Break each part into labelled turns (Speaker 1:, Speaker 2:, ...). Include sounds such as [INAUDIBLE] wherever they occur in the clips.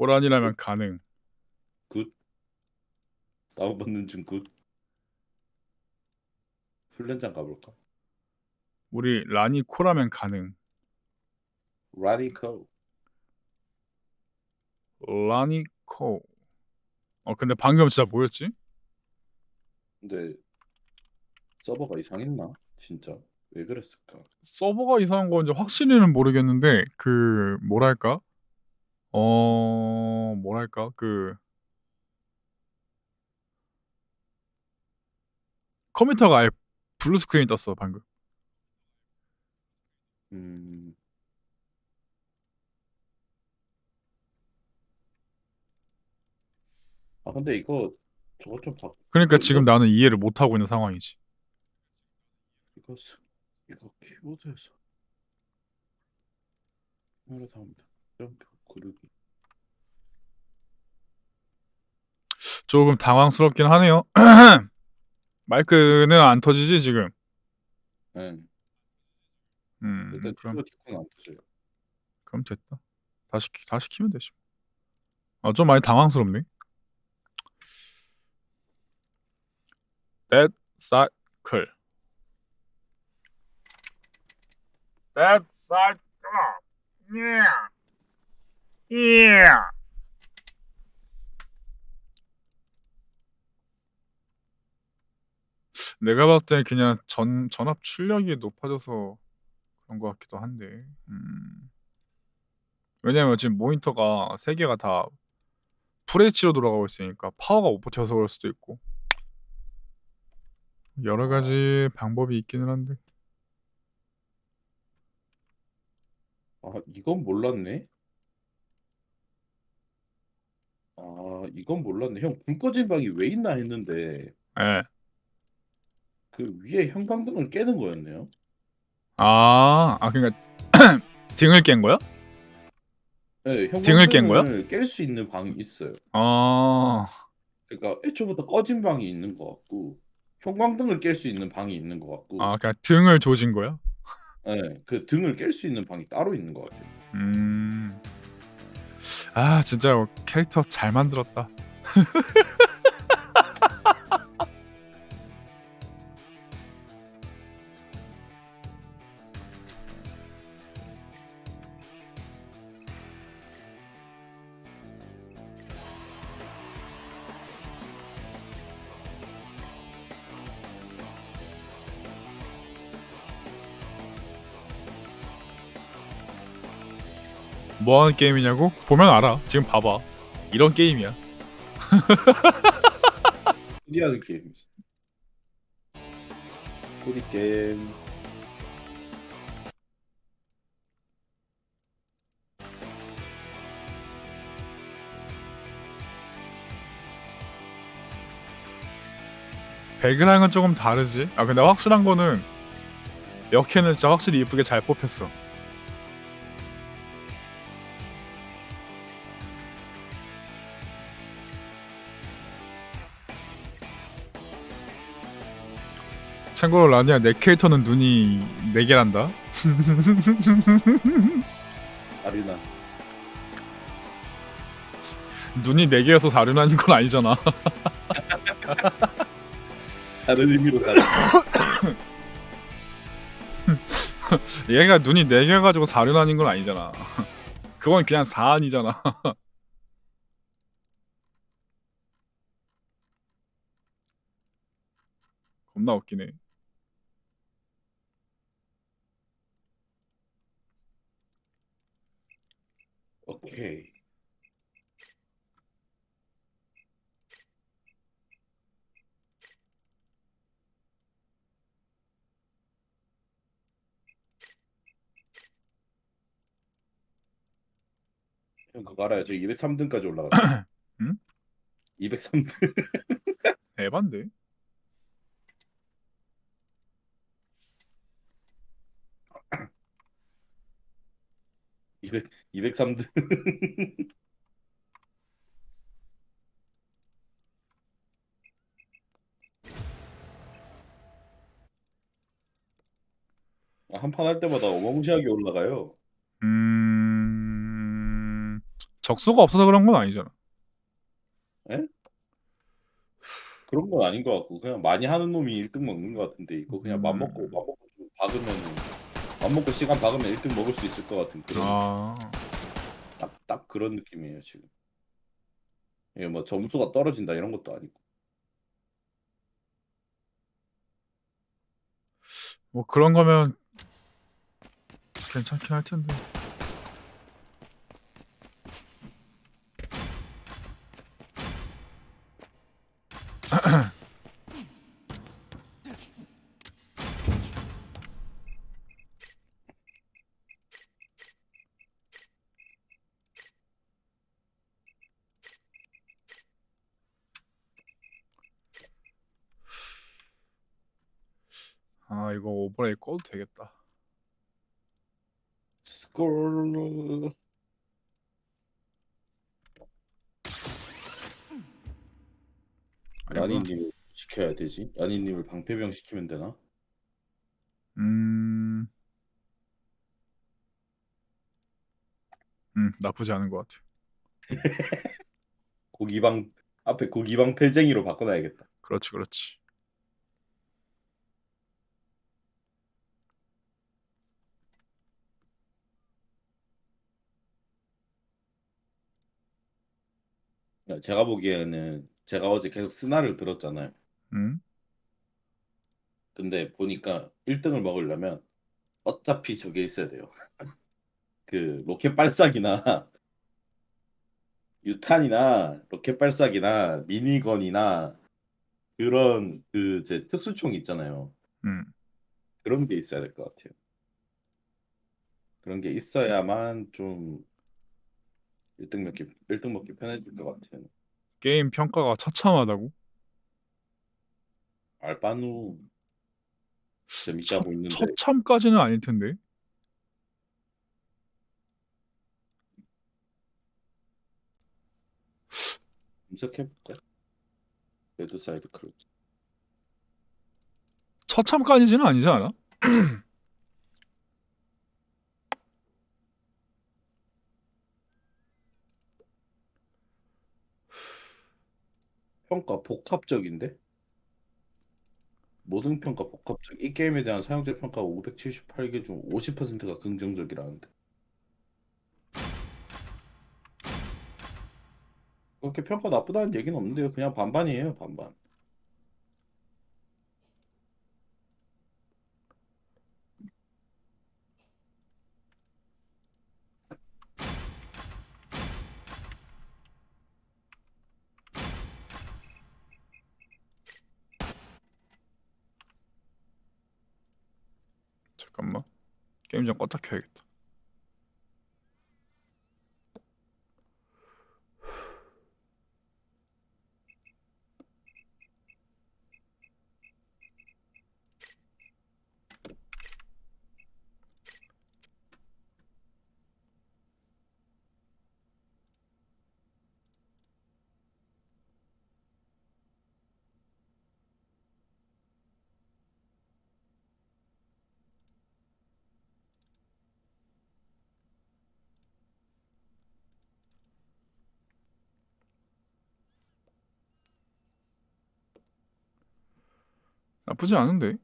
Speaker 1: 고란이라면 가능.
Speaker 2: 굿. 다운받는 중 굿. 훈련장 가볼까?
Speaker 1: 우리 라니 코라면 가능.
Speaker 2: 라디컬.
Speaker 1: 라니 코. 어 근데 방금 진짜 뭐였지?
Speaker 2: 근데 서버가 이상했나? 진짜 왜 그랬을까?
Speaker 1: 서버가 이상한 건지 확실히는 모르겠는데 그 뭐랄까? 어 뭐랄까? 그 컴퓨터가 아예 블루 스크린이 떴어 방금.
Speaker 2: 음. 아 근데 이거 저거 좀 바,
Speaker 1: 그러니까
Speaker 2: 이거-
Speaker 1: 지금 나는 이해를 못 하고 있는 상황이지.
Speaker 2: 이거 스- 이거 키보드에서 하나 다음다. 점프 구르기.
Speaker 1: 조금 당황스럽긴 하네요. [CLEARS THROAT] 마이크는 안 터지지 지금.
Speaker 2: 네.
Speaker 1: 음,
Speaker 2: 일단
Speaker 1: 그럼
Speaker 2: 디콘 안 터져요.
Speaker 1: 그럼 됐다. 다시 키- 다시 키면 되지. 아, 좀 많이 당황스럽네. That cycle. That cycle. Yeah. Yeah. 내가 봤을 때 그냥 전 전압 출력이 높아져서 그런 것 같기도 한데. 음. 왜냐면 지금 모니터가 세 개가 다 FHD로 돌아가고 있으니까 파워가 못 버텨서 그럴 수도 있고. 여러 가지 방법이 있기는 한데.
Speaker 2: 아 이건 몰랐네. 아 이건 몰랐네. 형 불 꺼진 방이 왜 있나 했는데
Speaker 1: 예.
Speaker 2: 그 위에 형광등을 깨는 거였네요.
Speaker 1: 아, 아 그러니까 [CLEARS THROAT] 등을 깬 거야?
Speaker 2: 네,
Speaker 1: 등을 깬 거야?
Speaker 2: 형광등을 깰 수 있는 방이 있어요.
Speaker 1: 아.
Speaker 2: 그러니까 애초부터 꺼진 방이 있는 것 같고 형광등을 깰 수 있는 방이 있는 것 같고
Speaker 1: 아, 그냥 등을 조진 거야?
Speaker 2: 네, 그 등을 깰 수 있는 방이 따로 있는 것 같아요.
Speaker 1: 음. 아, 진짜 캐릭터 잘 만들었다. 뭐 하는 게임이냐고? 보면 알아. 지금 봐봐. 이런 게임이야. [LAUGHS]
Speaker 2: 코디하는 게임이지. 코디 게임.
Speaker 1: 배그랑은 조금 다르지. 아 근데 확실한 거는 역해는 진짜 확실히 이쁘게 잘 뽑혔어. 참고로 라니야 내 캐릭터는 눈이 네 개란다.
Speaker 2: 사리나.
Speaker 1: 눈이 네 개여서 다르다는 건 아니잖아. [LAUGHS]
Speaker 2: 다른 의미로 가는. [COUGHS]
Speaker 1: 얘가 눈이 네개 가지고 사륜아닌 건 아니잖아. [LAUGHS] 그건 그냥 사안이잖아. [LAUGHS] 겁나 웃기네.
Speaker 2: 오케이. 형 그거 알아요? 저 203등까지 올라갔어요. [CLEARS THROAT]
Speaker 1: 응?
Speaker 2: 203등. [LAUGHS]
Speaker 1: 대반데.
Speaker 2: 이 203등. [LAUGHS] 한 판 할 때마다 어마무시하게 올라가요.
Speaker 1: 음... 적수가 없어서 그런 건 아니잖아.
Speaker 2: 그런 건 아닌 것 같고 그냥 많이 하는 놈이 1등 먹는 것 같은데 이거 그냥
Speaker 1: 음.
Speaker 2: 맘먹고 맘 먹고 좀 박으면은 맘먹고 시간 박으면 1등 먹을 수 있을 것 같은 그런
Speaker 1: 아,
Speaker 2: 딱, 딱 그런 느낌이에요 지금. 이게 뭐 점수가 떨어진다 이런 것도 아니고.
Speaker 1: 뭐 그런 거면 괜찮긴 할 텐데. 아, 이거 오버레이 꺼도 되겠다.
Speaker 2: 스콜
Speaker 1: 아이고.
Speaker 2: 야니님을 시켜야 되지? 야니님을 방패병 시키면 되나?
Speaker 1: 음, 음, 나쁘지 않은 것 같아. [LAUGHS]
Speaker 2: 고기방 앞에 고기방 패쟁이로 바꿔놔야겠다.
Speaker 1: 그렇지, 그렇지.
Speaker 2: 제가 보기에는 제가 어제 계속 스나를 들었잖아요.
Speaker 1: 음,
Speaker 2: 근데 보니까 1등을 먹으려면 어차피 저게 있어야 돼요. [LAUGHS] 그 로켓 발사기나 [LAUGHS] 유탄이나 로켓 발사기나 미니건이나 그런 그제 특수총 있잖아요.
Speaker 1: 음.
Speaker 2: 그런 게 있어야 될 것 같아요. 그런 게 있어야만 좀 1등 먹기 1등 먹기 편해질 것 같아요.
Speaker 1: 게임 평가가 처참하다고?
Speaker 2: 알바누 재밌다고 있는데
Speaker 1: 처참까지는 아닐 텐데.
Speaker 2: 검색해볼까? 레드사이드 크루즈
Speaker 1: 처참까지는 아니지 않아? [CLEARS THROAT]
Speaker 2: 평가 복합적인데? 모든 평가 복합적. 이 게임에 대한 사용자 평가 578개 중 50%가 긍정적이라는데. 그렇게 평가 나쁘다는 얘기는 없는데요. 그냥 반반이에요, 반반.
Speaker 1: 잠깐만. 게임 좀 껐다 켜야겠다. 나쁘지 않은데.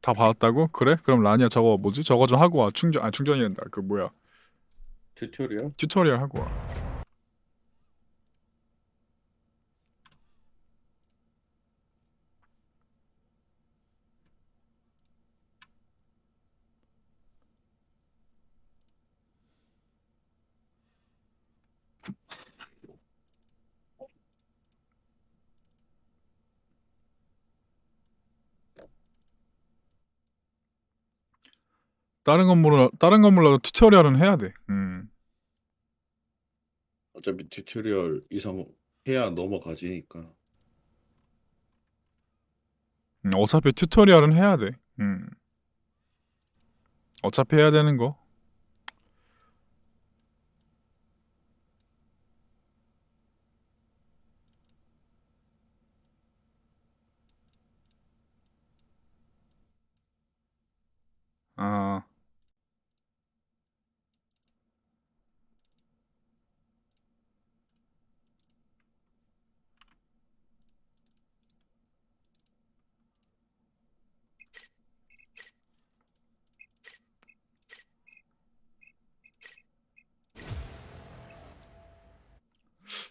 Speaker 1: 다 받았다고? 그래? 그럼 라니야 저거 뭐지? 저거 좀 하고 와. 충전 아 충전이 된다. 그 뭐야?
Speaker 2: 튜토리얼?
Speaker 1: 튜토리얼 하고 와. 다른 건 몰라 다른 건 몰라도 튜토리얼은 해야 돼. 음.
Speaker 2: 어차피 튜토리얼 이상 해야 넘어가지니까.
Speaker 1: 음, 어차피 튜토리얼은 해야 돼. 음. 어차피 해야 되는 거. 아,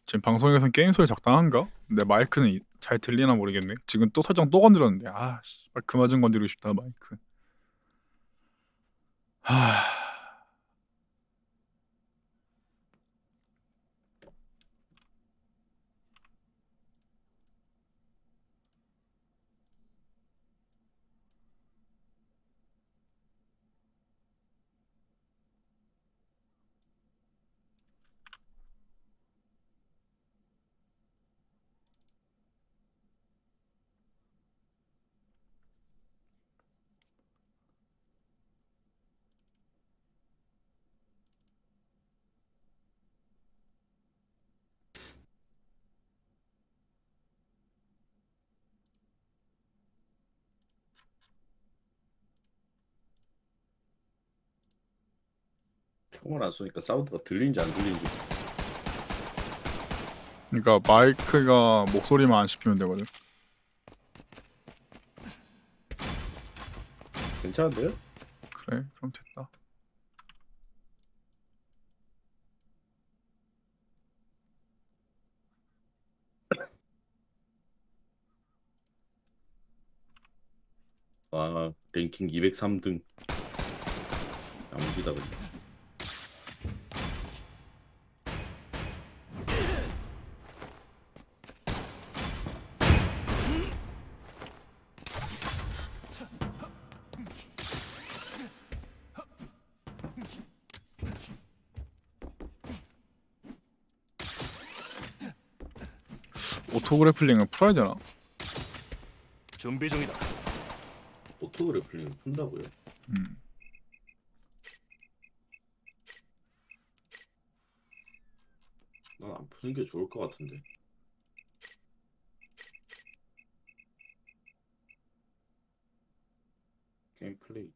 Speaker 1: 지금 방송에선 게임 소리 적당한가? 내 마이크는 이- 잘 들리나 모르겠네. 지금 또 설정 또 건드렸는데. 아, 씨발 그만 좀 건드리고 싶다 마이크. 하.
Speaker 2: 총을 안 쏘니까 사운드가 들리는지 안 들리는지
Speaker 1: 그러니까 마이크가 목소리만 안 씹히면 되거든.
Speaker 2: 괜찮은데요?
Speaker 1: 그래, 그럼 됐다.
Speaker 2: 아 랭킹 203등 야무지다 근데
Speaker 1: 오토그래플링은 풀어야 되나?
Speaker 3: 준비 중이다.
Speaker 2: 오토그래플링 푼다고요?
Speaker 1: 음.
Speaker 2: 난 안 푸는 게 좋을 것 같은데 게임 플레이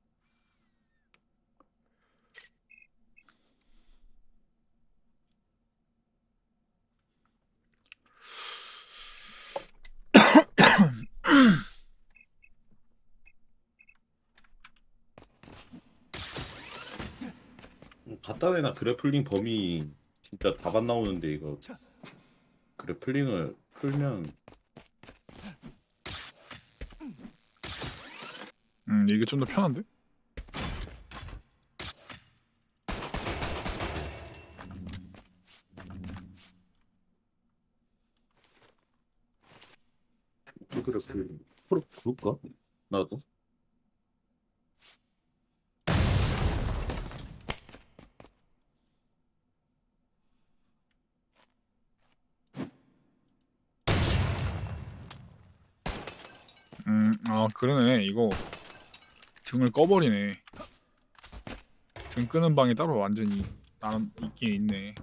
Speaker 2: 대나 그래플링 범위 진짜 답안 나오는데 이거 그래플링을 풀면
Speaker 1: 음, 이게 좀 더 편한데?
Speaker 2: 그래플링 풀어 볼까? 나도
Speaker 1: 음, 아, 그러네. 이거 등을 꺼버리네. 등 끄는 방이 따로 완전히 나는 있긴 있네.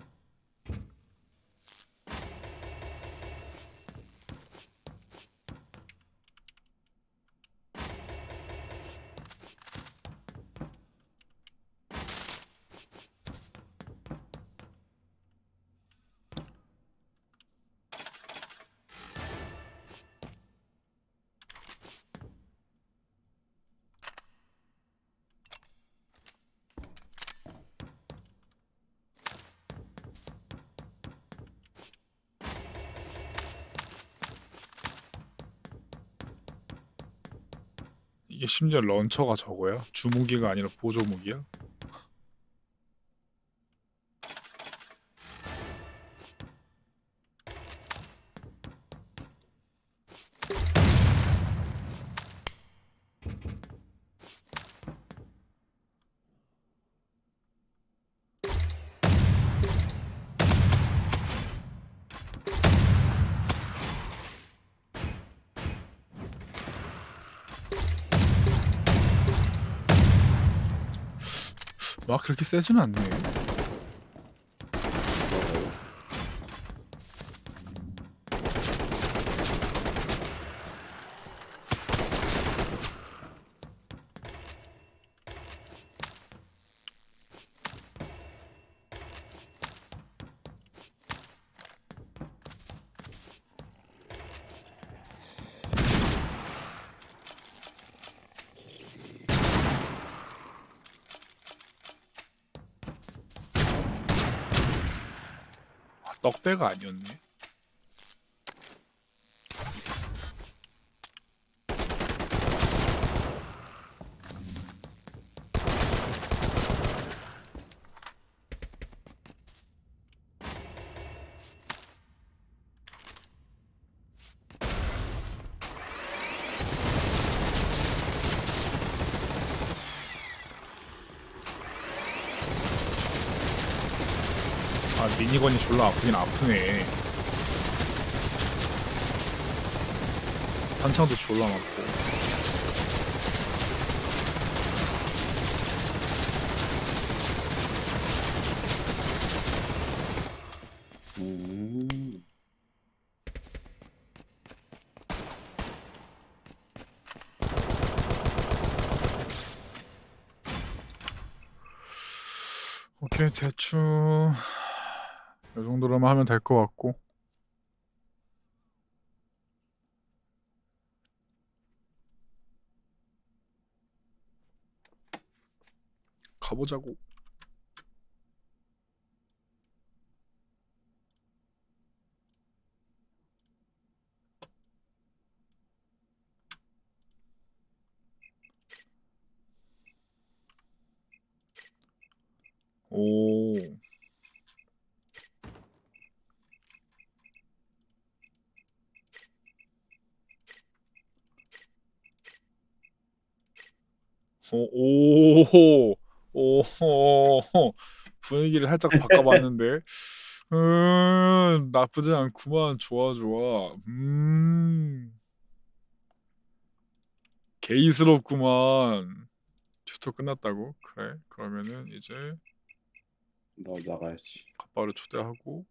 Speaker 1: 심지어 런처가 저거야? 주무기가 아니라 보조무기야? 막 그렇게 세진 않네. 아, 떡배가 아니었네. 아 미니건이 졸라 아프긴 아프네. 탄창도 졸라 맞고.
Speaker 2: 음.
Speaker 1: 오케이 대충 이 정도로만 하면 될 것 같고. 가보자고. 오. 오, 오, 오, 분위기를 살짝 바꿔봤는데, [LAUGHS] 음, 나쁘지 않구만. 좋아, 좋아. 음, 게이스럽구만. 튜토 끝났다고? 그래. 그러면은 이제
Speaker 2: 나 나가야지.
Speaker 1: 갑바를 초대하고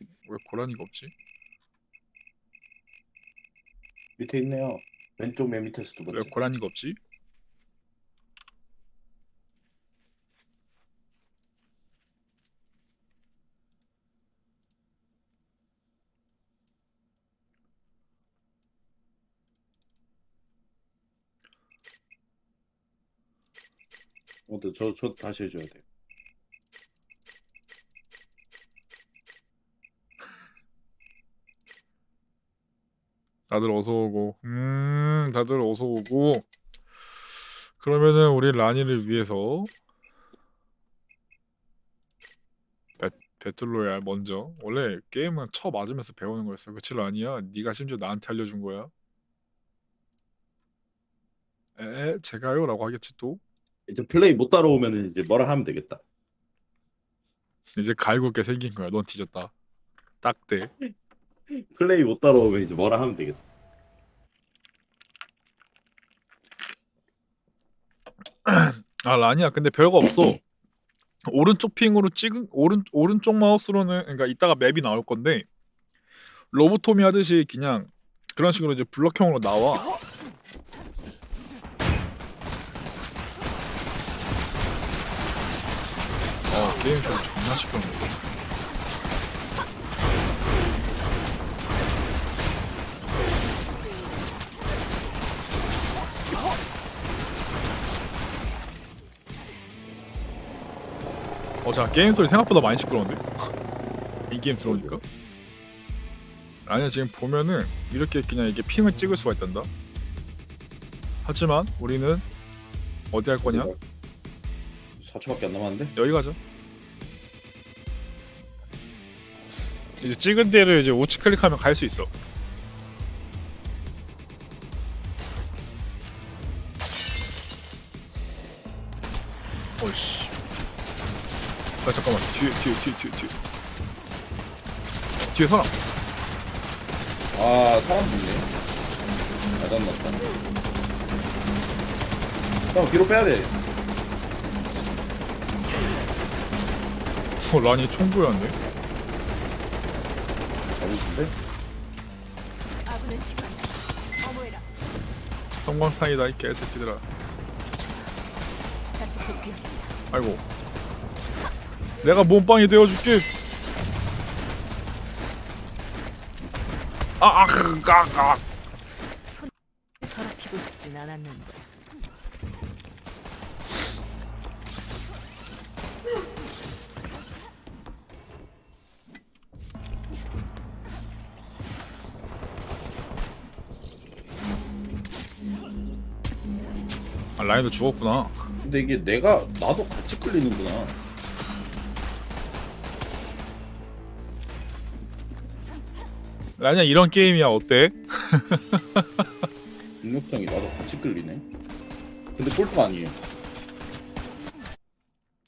Speaker 1: 왜 고라니가 없지?
Speaker 2: 밑에 있네요. 왼쪽 맨 밑에서
Speaker 1: 두왜
Speaker 2: 번째.
Speaker 1: 고라니가 없지?
Speaker 2: 어, 네, 저, 저 다시 해줘야 돼.
Speaker 1: 다들 어서 오고. 음, 다들 어서 오고. 그러면은 우리 라니를 위해서 배, 배틀로얄 먼저. 원래 게임은 쳐 맞으면서 배우는 거였어. 그치 라니야? 네가 심지어 나한테 알려준 거야. 에, 제가요라고 하겠지 또.
Speaker 2: 이제 플레이 못 따라오면 이제 뭐라 하면 되겠다.
Speaker 1: 이제 갈굼게 생긴 거야. 넌 뒤졌다. 딱대.
Speaker 2: 플레이 못 따라오면 이제 뭐라 하면 되겠다.
Speaker 1: 아 라니야 근데 별거 없어 오른쪽 핑으로 찍은 오른 오른쪽 마우스로는 그러니까 이따가 맵이 나올 건데 로보토미 하듯이 그냥 그런 식으로 이제 블럭형으로 나와 어 게임 소리 존나 시끄럽네. 어 자 게임 소리 생각보다 많이 시끄러운데? [LAUGHS] 이 게임 들어오니까? 아니야 지금 보면은 이렇게 그냥 이게 핑을 찍을 수가 있단다. 하지만 우리는 어디 할 거냐?
Speaker 2: 4초밖에 안 남았는데?
Speaker 1: 여기 가자 이제 찍은 데를 이제 우측 클릭하면 갈 수 있어 어이씨 아 잠깐만 뒤에 뒤에 뒤에 뒤에 뒤에 뒤에 사람
Speaker 2: 아, 사람 있네. 야단 났다. 형, 뒤로 빼야 돼.
Speaker 1: 어, 라니 총구였네.
Speaker 2: 잘못인데?
Speaker 4: 아군은 지금.
Speaker 1: 성광탄이다 이 개새끼들아.
Speaker 4: 다시 복귀합니다.
Speaker 1: 아이고. 내가 몸빵이 되어줄게. 아, 아, 그, 아, 아.
Speaker 4: 손 더럽히고 싶진 않았는데.
Speaker 1: 라인도 죽었구나.
Speaker 2: 근데 이게 내가 나도 같이 끌리는구나.
Speaker 1: 라니야 이런 게임이야 어때? [LAUGHS]
Speaker 2: 능력장이 나도 같이 끌리네. 근데 꼴등 아니에요.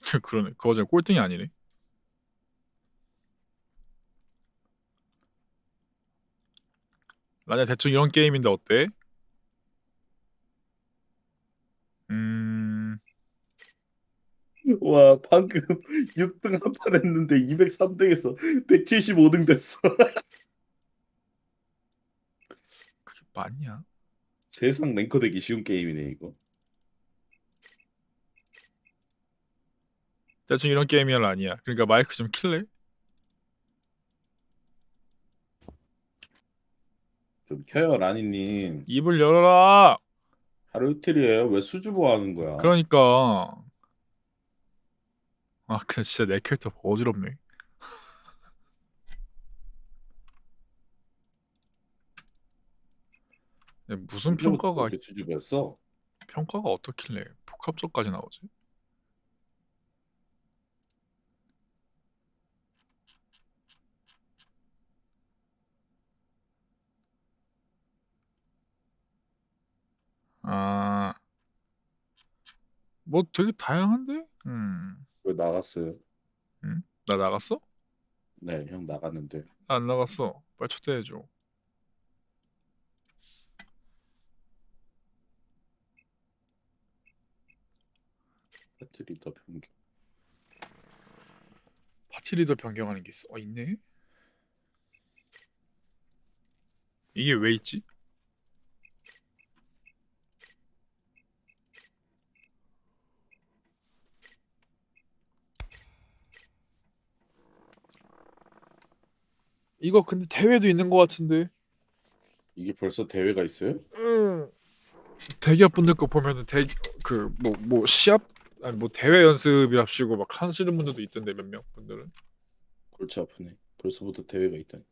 Speaker 2: [LAUGHS]
Speaker 1: 그러네. 그거 전 꼴등이 아니네. 라니야 대충 이런 게임인데 어때? [LAUGHS]
Speaker 2: 와 방금 [LAUGHS] 6등 한 판 했는데 203등에서 175등 됐어. [LAUGHS]
Speaker 1: 그게 맞냐?
Speaker 2: 세상 랭커 되기 쉬운 게임이네 이거.
Speaker 1: 대충 이런 게임이야 라니야. 그러니까 마이크 좀 킬래?
Speaker 2: 좀 켜요 라니님.
Speaker 1: 입을 열어라.
Speaker 2: 하루 이틀이에요. 왜 수줍어 하는 거야?
Speaker 1: 그러니까 아, 그 진짜 내 캐릭터 어지럽네. 야, 무슨 평가가
Speaker 2: 그렇게 수줍었어?
Speaker 1: 평가가 어떻길래 복합적까지 나오지? 아, 뭐 되게 다양한데? 음,
Speaker 2: 왜 나갔어요?
Speaker 1: 나 나갔어?
Speaker 2: 네, 형 나갔는데.
Speaker 1: 안 나갔어. 빨리 초대해줘.
Speaker 2: 배터리 더 변경.
Speaker 1: 파티 리더 변경하는 게 있어. 어, 있네. 이게 왜 있지? 이거 근데 대회도 있는 것 같은데.
Speaker 2: 이게 벌써 대회가 있어요?
Speaker 1: 대기업 분들 거 보면은 대그 뭐 뭐 시합 아니 뭐 대회 연습이랍시고 막 하시는 분들도 있던데 몇 명 분들은.
Speaker 2: 골치 아프네. 벌써부터 대회가 있다니.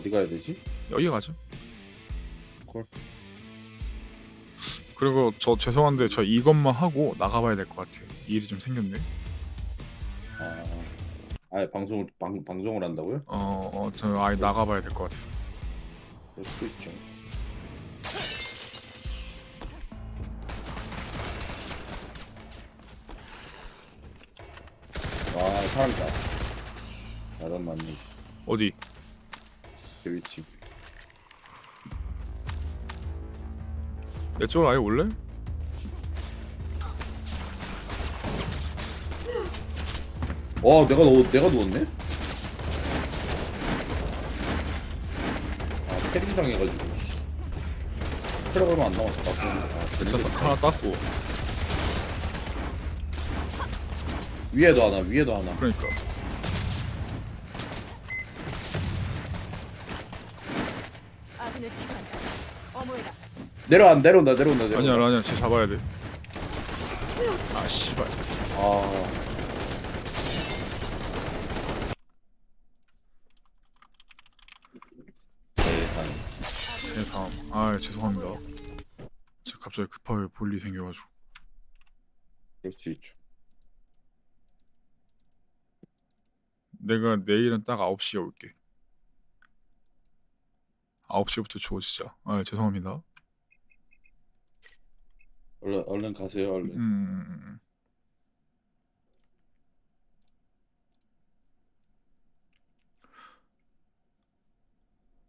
Speaker 2: 어디 가야 되지?
Speaker 1: 여기 가죠.
Speaker 2: 콜.
Speaker 1: 그리고 저 죄송한데 저 이것만 하고 나가봐야 될 것 같아요. 일이 좀 생겼네.
Speaker 2: 아, 아예 방송을 방, 방송을 한다고요?
Speaker 1: 어, 어, 저 아예 나가봐야 될 것 같아요.
Speaker 2: 그럴 수도 있죠. 와 사람이다. 나단 맞네.
Speaker 1: 어디?
Speaker 2: 제 위치.
Speaker 1: 내 쪽으로 아예 올래?
Speaker 2: 와 내가 누 내가 누웠네? 아 패링 당해가지고. 씨. 패러 얼마 안 남았어. 나 아,
Speaker 1: 일단
Speaker 2: 되는데.
Speaker 1: 하나 땄고.
Speaker 2: 위에도 하나 위에도 하나.
Speaker 1: 그러니까.
Speaker 4: 아군을 치료한다. 어머해라.
Speaker 2: 내려와 내려온다 내려온다 내려온다.
Speaker 1: 아니야 아니야 쟤 잡아야 돼. 아 씨발.
Speaker 2: 아 세상
Speaker 1: 제 다음. 아 죄송합니다. 제가 갑자기 급하게 볼 일 이 생겨가지고.
Speaker 2: 그럴 수 있죠.
Speaker 1: 내가 내일은 딱 9시에 올게. 9시부터 주어지자. 아 죄송합니다.
Speaker 2: 얼른 얼른 가세요 얼른.
Speaker 1: 음, 음, 음.